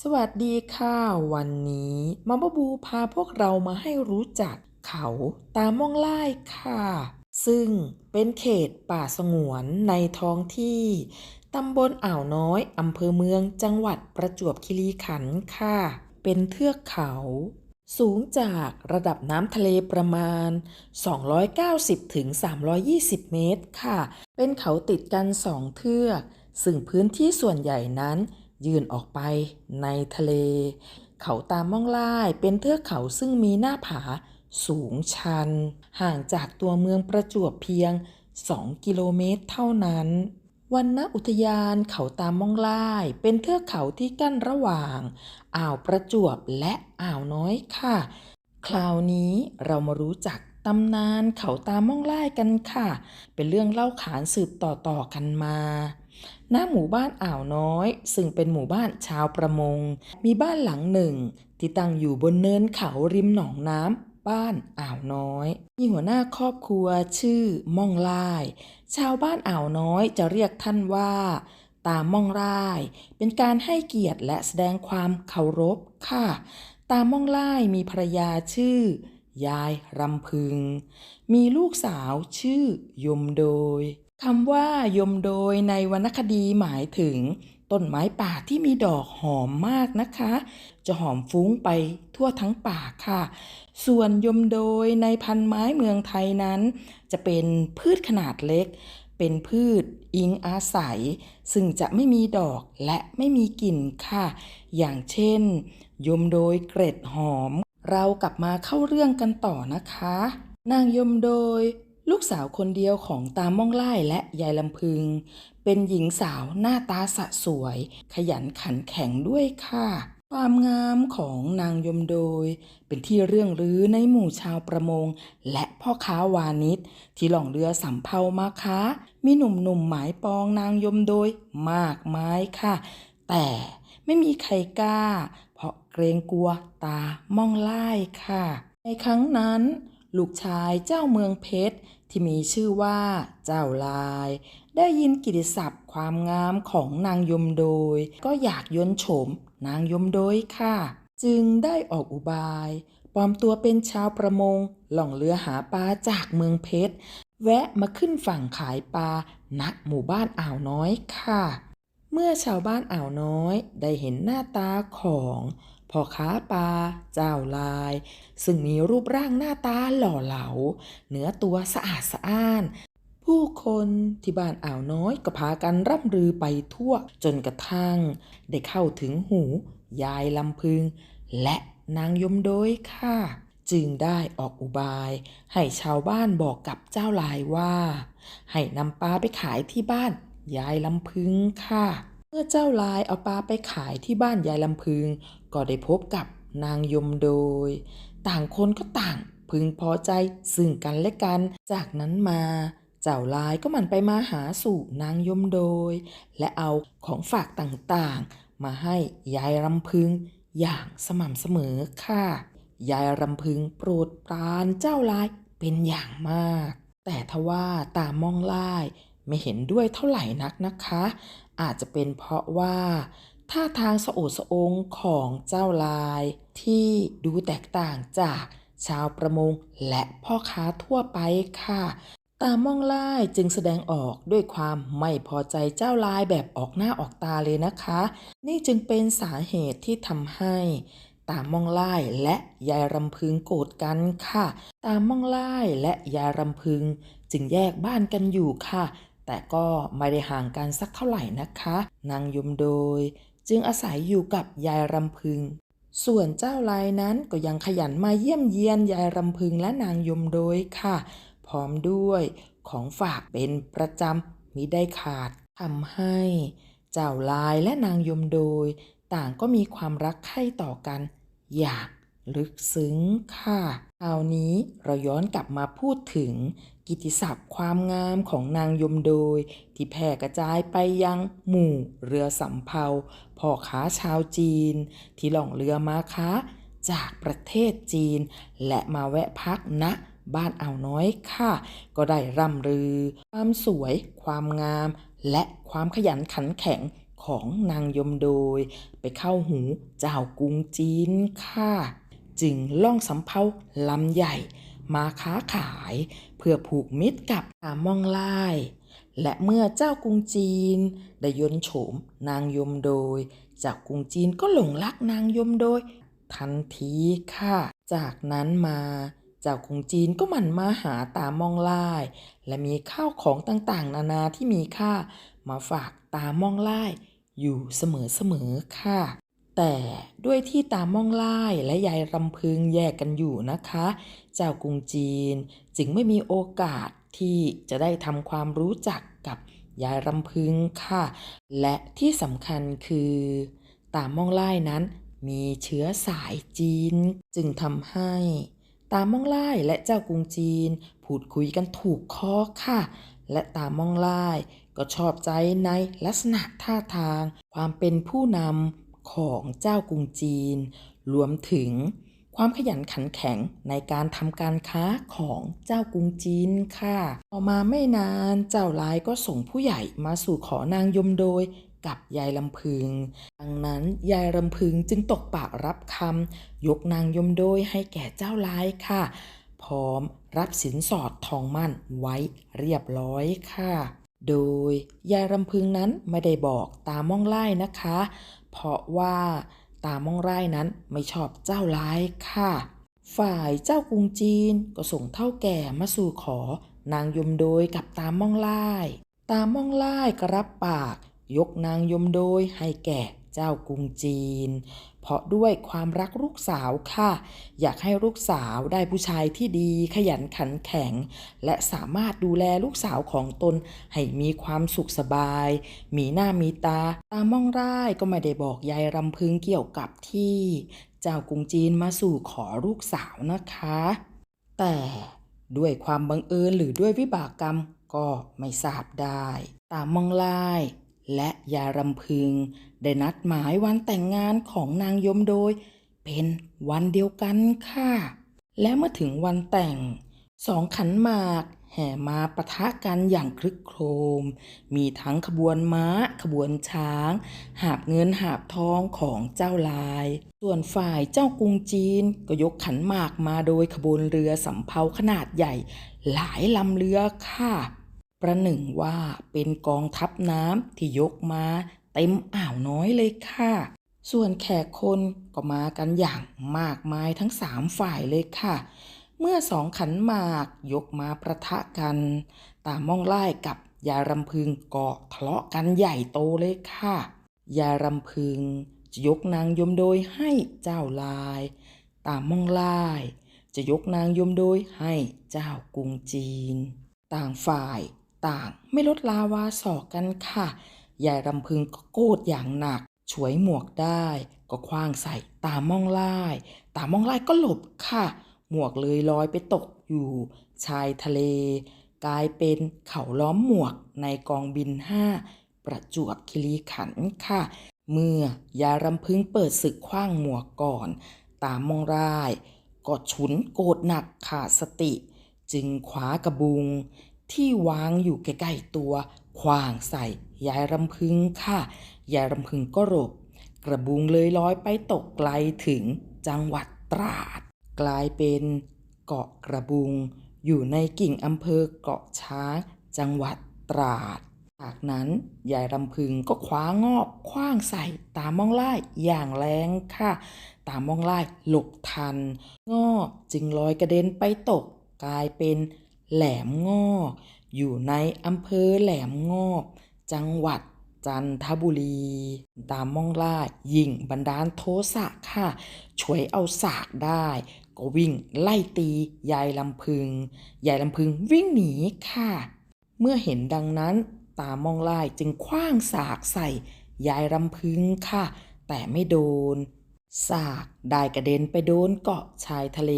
สวัสดีค่ะวันนี้มาบบูพาพวกเรามาให้รู้จักเขาตาม่องไล่ค่ะ ซึ่งเป็นเขตป่าสงวนในท้องที่ตำบลอ่าวน้อยอำเภอเมืองจังหวัดประจวบคีรีขันธ์ค่ะ เป็นเทือกเขา สูงจากระดับน้ำทะเลประมาณ 290ถึง320เมตรค่ะ เป็นเขาติดกันสองเทือก ซึ่งพื้นที่ส่วนใหญ่นั้น ยื่นออกไปในทะเล เขาตามม่องล่ายเป็นเทือกเขาซึ่งมีหน้าผาสูงชัน ห่างจากตัวเมืองประจวบเพียง 2 กิโลเมตรเท่านั้นวันณอุทยานเขาตามม่องล่ายเป็นเทือกเขาที่กั้นระหว่าง อ่าวประจวบและอ่าวน้อยค่ะ คราวนี้เรามารู้จัก ตำนานเขาตามม่องไล่กันค่ะ เป็นเรื่องเล่าขานสืบต่อๆกันมา หน้าหมู่บ้านอ่าวน้อย ซึ่งเป็นหมู่บ้านชาวประมง มีบ้านหลังหนึ่ง ที่ตั้งอยู่บนเนินเขาริมหนองน้ำบ้านอ่าวน้อย มีหัวหน้าครอบครัวชื่อม่องไล่ชาวบ้านอ่าวน้อยจะเรียกท่านว่าตาม่องไล่เป็นการให้เกียรติและแสดงความเคารพค่ะ ตาม่องไล่มีภรรยาชื่อ ยายรำพึง มีลูกสาวชื่อยมโดยคำว่ายมโดยในวรรณคดีหมายถึง ต้นไม้ป่าที่มีดอกหอมมากนะคะ จะหอมฟุ้งไปทั่วทั้งป่าค่ะ ส่วนยมโดยในพันไม้เมืองไทยนั้น จะเป็นพืชขนาดเล็ก เป็นพืชอิงอาศัย ซึ่งจะไม่มีดอกและไม่มีกลิ่นค่ะ อย่างเช่น ยมโดยเกร็ดหอม เรากลับมาเข้าเรื่องกันต่อนะคะ นางยมโดย ลูกสาวคนเดียวของตาม่องไล่และยายลำพึง เป็นหญิงสาวหน้าตาสะสวย ขยันขันแข็งด้วยค่ะ ความงามของนางยมโดย เป็นที่เรื่องลือในหมู่ชาวประมง และพ่อค้าวานิชที่หล่องเรือสำเภามาค้า มีหนุ่มๆหมายปองนางยมโดยมากมายค่ะ แต่ไม่มีใครกล้า เกรงกลัวตามองไล่ค่ะ ในครั้งนั้น ลูกชายเจ้าเมืองเพชรที่มีชื่อว่าเจ้าลาย ได้ยินกิติศัพท์ความงามของนางยมโดย ก็อยากยนโฉมนางยมโดยค่ะ จึงได้ออกอุบายปลอมตัวเป็นชาวประมงล่องเรือหาปลาจากเมืองเพชรแวะมาขึ้นฝั่งขายปลาณหมู่บ้านอ่าวน้อยค่ะ เมื่อชาวบ้านอ่าวน้อยได้เห็นหน้าตาของ พ่อค้าปลาเจ้าลาย ซึ่งมีรูปร่างหน้าตาหล่อเหลา เนื้อตัวสะอาดสะอ้าน ผู้คนที่บ้านอ่าวน้อยก็พากันร่ำลือไปทั่วจนกระทั่ง ได้เข้าถึงหู ยายลำพึง และนางยมโดยค่ะ จึงได้ออกอุบาย ให้ชาวบ้านบอกกับเจ้าลายว่า ให้นำปลาไปขายที่บ้านยายลำพึงค่ะ เมื่อเจ้าลายเอาปลาไปขายที่บ้านยายลำพึง ก็ได้พบกับนางยมโดย ต่างคนก็ต่างพึงพอใจซึ่งกันและกัน จากนั้นมาเจ้าลายก็มันไปมาหาสู่นางยมโดย และเอาของฝากต่างๆ มาให้ยายรำพึงอย่างสม่ำเสมอค่ะ ยายรำพึงโปรดปรานเจ้าลายเป็นอย่างมาก แต่ทว่าตามองล่ายไม่เห็นด้วยเท่าไหร่นักนะคะ อาจจะเป็นเพราะว่า ท่าทางสะโอดสะองของเจ้าลาย ที่ดูแตกต่างจากชาวประมงและพ่อค้าทั่วไปค่ะ ตามองล่ายจึงแสดงออกด้วยความไม่พอใจเจ้าลายแบบออกหน้าออกตาเลยนะคะ นี่จึงเป็นสาเหตุที่ทำให้ตามองไล่และยายรำพึงโกรธกันค่ะ ตามองไล่และยายรำพึงจึงแยกบ้านกันอยู่ค่ะ แต่ก็ไม่ได้ห่างกันสักเท่าไหร่นะคะ นางยมโดย จึงอาศัยอยู่กับยายรำพึง ส่วนเจ้าลายนั้นก็ยังขยันมาเยี่ยมเยียนยายรำพึงและนางยมโดยค่ะ พร้อมด้วยของฝากเป็นประจำมิได้ขาดทำให้ เจ้าลายและนางยมโดย ต่างก็มีความรักใคร่ต่อกัน อย่างลึกซึ้งค่ะคราวนี้เราย้อนกลับมาพูดถึง กิติศัพท์ความงามของนางยมโดย ที่แพร่กระจายไปยังหมู่เรือสำเภาพ่อค้าชาวจีน ที่ล่องเรือมาค้าจากประเทศจีน และมาแวะพักณบ้านอ่าวน้อยค่ะ ก็ได้ร่ำลือ ความสวย ความงาม และความขยันขันแข็งของนางยมโดย ไปเข้าหูเจ้ากรุงจีนค่ะ จึงล่องสำเภาลำใหญ่ มาค้าขาย เพื่อผูกมิตรกับตามองไล่และเมื่อเจ้ากรุงจีน ได้ยนโฉมนางยมโดยเจ้ากรุงจีนก็หลงรักนางยมโดย ทันทีค่ะ จากนั้นมาเจ้ากรุงจีนก็มันมาหาตามองไล่และมีข้าวของต่างๆ นานาที่มีค่า มาฝากตามองไล่อยู่เสมอๆค่ะ แต่ด้วยที่ตามองไล่และยายรำพึงแยกกันอยู่นะคะ เจ้ากรุงจีนจึงไม่มีโอกาสที่จะได้ทำความรู้จักกับยายรำพึงค่ะ และที่สำคัญคือ ตามองไล่นั้นมีเชื้อสายจีน จึงทำให้ ตามองไล่และเจ้ากรุงจีนพูดคุยกันถูกคอค่ะ และตามองไล่ก็ชอบใจในลักษณะท่าทาง ความเป็นผู้นำ ของเจ้ากรุงจีน รวมถึงความขยันขันแข็งในการทำการค้าของเจ้ากรุงจีนค่ะ ต่อมาไม่นานเจ้าลายก็ส่งผู้ใหญ่มาสู่ขอนางยมโดยกับยายลำพึง ดังนั้นยายลำพึงจึงตกปากรับคำยกนางยมโดยให้แก่เจ้าลายค่ะ พร้อมรับสินสอดทองมั่นไว้เรียบร้อยค่ะ โดยยายรำพึงนั้นไม่ได้บอกตามองไล่นะคะ เพราะว่าตาม่องไร่นั้นไม่ชอบเจ้าร้ายค่ะ ฝ่ายเจ้ากรุงจีนก็ส่งเท่าแก่มาสู่ขอนางยมโดยกับตาม่องไล่ตาม่องไล่ก็รับปาก ยกนางยมโดยให้แก่ เจ้ากรุงจีน เพราะด้วยความรักลูกสาวค่ะ อยากให้ลูกสาวได้ผู้ชายที่ดีขยันขันแข็ง และสามารถดูแลลูกสาวของตนให้มีความสุขสบาย มีหน้ามีตา ตามองร่ายก็ไม่ได้บอกยายรำพึงเกี่ยวกับที่ เจ้ากรุงจีนมาสู่ขอลูกสาวนะคะ แต่ด้วยความบังเอิญหรือด้วยวิบากกรรมก็ไม่ทราบได้ ตามองล่าย และยารำพึง ได้นัดหมายวันแต่งงานของนางยมโดย เป็นวันเดียวกันค่ะ และเมื่อถึงวันแต่ง สองขันหมากแห่มาปะทะกันอย่างคลึกโครม มีทั้งขบวนม้า ขบวนช้าง หาบเงินหาบทองของเจ้าลาย ส่วนฝ่ายเจ้ากรุงจีนก็ยกขันหมากมาโดยขบวนเรือสำเภาขนาดใหญ่ หลายลำเรือค่ะ ประหนึ่งว่าเป็นกองทัพน้ำที่ยกมาเต็มอ่าวน้อยเลยค่ะ ส่วนแขกคนก็มากันอย่างมากมายทั้งสามฝ่ายเลยค่ะ เมื่อสองขันหมากยกมาประทะกัน ตามองไล่กับยารำพึงก็ทะเลาะกันใหญ่โตเลยค่ะ ยารำพึงจะยกนางยมโดยให้เจ้าลาย ตามองไล่จะยกนางยมโดยให้เจ้ากรุงจีน ต่างฝ่าย ต่างไม่ลดลาวาสอกกันค่ะยายรำพึงก็โกรธอย่างหนัก ฉวยหมวกได้ ก็คว้างใส่ตามองไล่ตามองไล่ก็หลบค่ะ หมวกเลยลอยไปตกอยู่ ชายทะเล กลายเป็นเขาล้อมหมวกในกองบินห้าประจวบคีรีขันธ์ค่ะ เมื่อยายรำพึงเปิดศึกคว้างหมวกก่อน ตามองร่าย ก็ฉุนโกรธหนักขาดสติ จึงคว้ากระบุง ที่วางอยู่ใกล้ๆตัวคว้างใส่ยายรำพึงค่ะ ยายรำพึงก็หลบกระบุงเลยลอยไปตกไกลถึงจังหวัดตราด กลายเป็นเกาะกระบุง อยู่ในกิ่งอำเภอเกาะช้างจังหวัดตราด จากนั้นยายรำพึงก็คว้างอบคว้างใส่ตามองไล่อย่างแรงค่ะ ตามองไล่หลบทัน งอจึงลอยกระเด็นไปตก กลายเป็น แหลมงอบอยู่ในอำเภอแหลมงอบจังหวัดจันทบุรี ตามมองล่ายิ่งบันดาลโทสะค่ะช่วยเอาสากได้ ก็วิ่งไล่ตียายลำพึง ยายลำพึงวิ่งหนีค่ะ เมื่อเห็นดังนั้น ตามองไล่จึงคว้างสากใส่ ยายลำพึงค่ะ แต่ไม่โดน สากได้กระเด็นไปโดนเกาะชายทะเล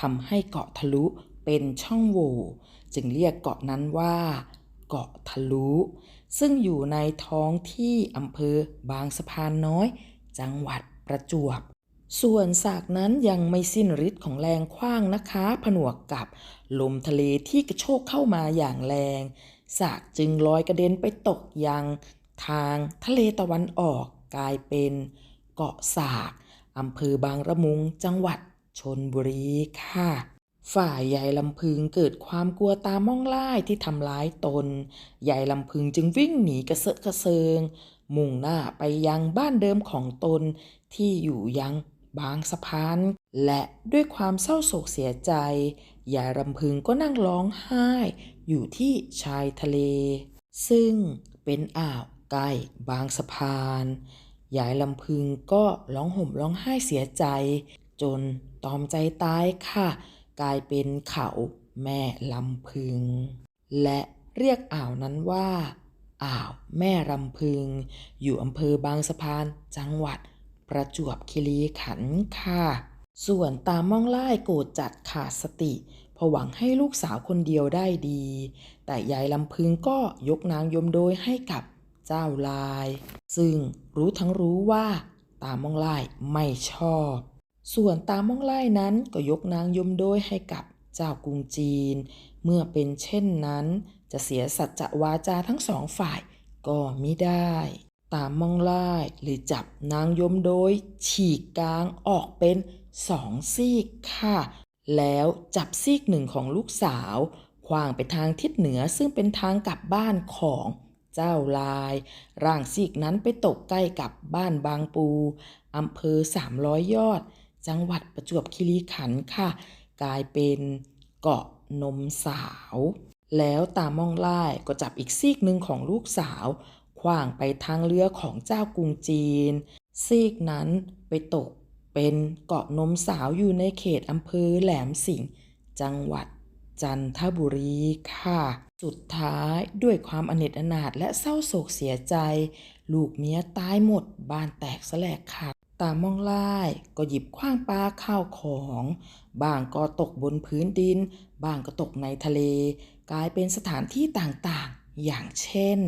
ทำให้เกาะทะลุ เป็นช่องโหว่จึงเรียกเกาะนั้นว่า เกาะทะลุ ซึ่งอยู่ในท้องที่อำเภอบางสะพานน้อย จังหวัดประจวบ ส่วนสากนั้นยังไม่สิ้นฤทธิ์ของแรงคว้างนะคะ ผนวกกับลมทะเลที่กระโชกเข้ามาอย่างแรง สากจึงลอยกระเด็นไปตกยังทางทะเลตะวันออกกลายเป็นเกาะสากอำเภอบางระมุงจังหวัดชนบุรีค่ะ ฝ่ายยายลำพึงเกิดความกลัวตาม่องไล่ที่ทำร้ายตน ยายลำพึงจึงวิ่งหนีกระเซาะกระเซิง มุ่งหน้าไปยังบ้านเดิมของตนที่อยู่ยังบางสะพาน และด้วยความเศร้าโศกเสียใจ ยายลำพึงก็นั่งร้องไห้อยู่ที่ชายทะเล ซึ่งเป็นอ่าวใกล้บางสะพาน ยายลำพึงก็ร้องห่มร้องไห้เสียใจ จนตอมใจตายค่ะ กลายเป็นเขาแม่ลำพึง และเรียกอ่าวนั้นว่าอ่าวแม่ลำพึง อยู่อำเภอบางสะพานจังหวัดประจวบคีรีขันธ์ค่ะ ส่วนตาม่องไล่โกรธจัดขาดสติเพราะหวังให้ลูกสาวคนเดียวได้ดี แต่ยายลำพึงก็ยกนางยมโดยให้กับเจ้าลาย ซึ่งรู้ทั้งรู้ว่าตาม่องไล่ไม่ชอบ ส่วนตาม่องไล่นั้นก็ยกนางยมโดยให้กับเจ้ากรุงจีน เมื่อเป็นเช่นนั้น จะเสียสัจจะวาจาทั้งสองฝ่ายก็มิได้ ตามม่องไล่หรือจับนางยมโดย ฉีกกลางออกเป็นสองซีกค่ะ แล้วจับซีกหนึ่งของลูกสาวขว้างไปทางทิศเหนือซึ่งเป็นทางกลับบ้านของเจ้าลาย ร่างซีกนั้นไปตกใกล้กับบ้านบางปูอำเภอสามร้อยยอด จังหวัดประจวบคีรีขันธ์ค่ะ กลายเป็นเกาะนมสาว แล้วตามม่องไล่ก็จับอีกซีกหนึ่งของลูกสาวขว้างไปทางเรือของเจ้ากรุงจีน ซีกนั้นไปตกเป็นเกาะนมสาวอยู่ในเขตอำเภอแหลมสิงห์จังหวัดจันทบุรีค่ะ สุดท้ายด้วยความอเนจอนาถและเศร้าโศกเสียใจ ลูกเมียตายหมด บ้านแตกสลกขาด ตามองไล่ก็หยิบขว้างปลาข้าวของ บางก็ตกบนพื้นดิน บางก็ตกในทะเล กลายเป็นสถานที่ต่างๆ อย่างเช่น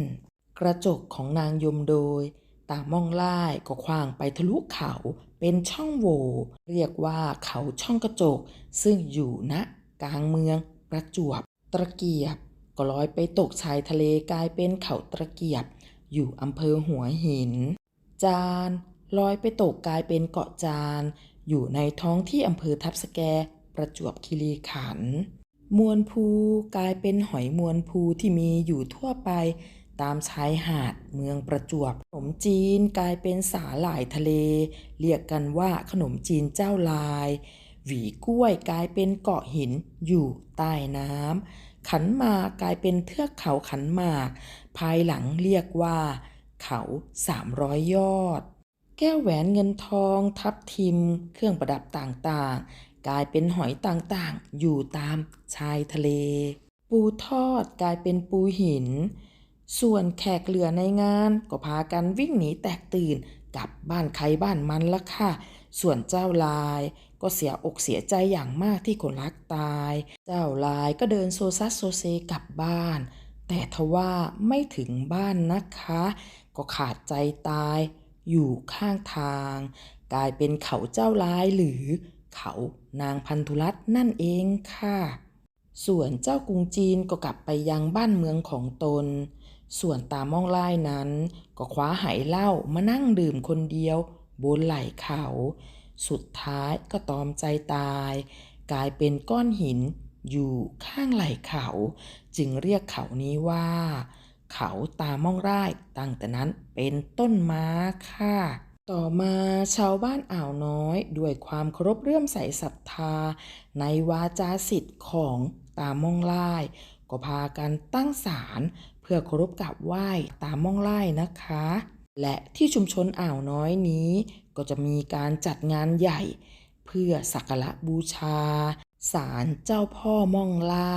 กระจกของนางยมโดย ตามองไล่ก็คว้างไปทะลุเขาเป็นช่องโหว่เรียกว่าเขาช่องกระจก ซึ่งอยู่ณกลางเมืองประจวบตะเกียบ ก็ลอยไปตกชายทะเลกลายเป็นเขาตะเกียบ อยู่อำเภอหัวหิน จาน ลอยไปตกกลายเป็นเกาะจาน อยู่ในท้องที่อำเภอทับสแก ประจวบคีรีขันธ์มวลภูกลายเป็นหอยมวลภูที่มีอยู่ทั่วไป ตามชายหาดเมืองประจวบ ขนมจีนกลายเป็นสาหร่ายทะเล เรียกกันว่าขนมจีนเจ้าลาย หวีกล้วยกลายเป็นเกาะหินอยู่ใต้น้ำขันมากลายเป็นเทือกเขาขันมาก ภายหลังเรียกว่า เขาสามร้อยยอด แก้วแหวนเงินทอง ทับทิม เครื่องประดับต่างๆ กลายเป็นหอยต่างๆ อยู่ตามชายทะเล ปูทอดกลายเป็นปูหิน ส่วนแขกเหลือในงานก็พากันวิ่งหนีแตกตื่นกลับบ้านใครบ้านมันละค่ะ ส่วนเจ้าลายก็เสียอกเสียใจอย่างมากที่คนรักตาย เจ้าลายก็เดินโซซัสโซเซกลับบ้าน แต่ทว่าไม่ถึงบ้านนะคะ ก็ขาดใจตาย อยู่ข้างทาง กลายเป็นเขาเจ้าลายหรือเขานางพันธุรัตน์นั่นเองค่ะ ส่วนเจ้ากรุงจีนก็กลับไปยังบ้านเมืองของตน ส่วนตามองไล่นั้น ก็คว้าไหเหล้ามานั่งดื่มคนเดียวบนไหล่เขา สุดท้ายก็ตอมใจตาย กลายเป็นก้อนหินอยู่ข้างไหล่เขา จึงเรียกเขานี้ว่า เขาตาม่องไร่ตั้งแต่นั้นเป็นต้นมาค่ะ ต่อมาชาวบ้านอ่าวน้อย ด้วยความเคารพเรื่อมใสศรัทธา ในวาจาสิทธิ์ของตาม่องไล่ก็พากันตั้งศาลเพื่อเคารพกราบไหว้ตาม่องไล่นะคะ และที่ชุมชนอ่าวน้อยนี้ ก็จะมีการจัดงานใหญ่ เพื่อสักการะบูชาศาลเจ้าพ่อม่องไล่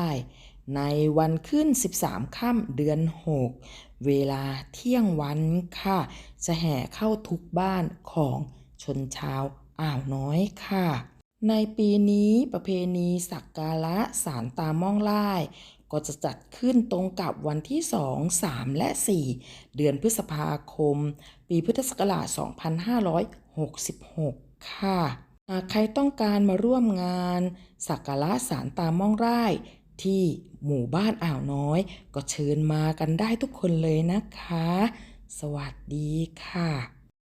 ในวันขึ้น 13 ค่ำเดือน 6 เวลาเที่ยงวันค่ะ จะแห่เข้าทุกบ้านของชนชาวอ่าวน้อยค่ะ ในปีนี้ประเพณีสักการะศาลตาม่องไล่ก็จะจัดขึ้นตรงกับวันที่ 2 3 และ 4 เดือนพฤษภาคม ปีพุทธศักราช 2566 ค่ะ หากใครต้องการมาร่วมงานสักการะศาลตาม่องไร่ ที่หมู่บ้านอ่าวน้อย ก็เชิญมากันได้ทุกคนเลยนะคะ สวัสดีค่ะ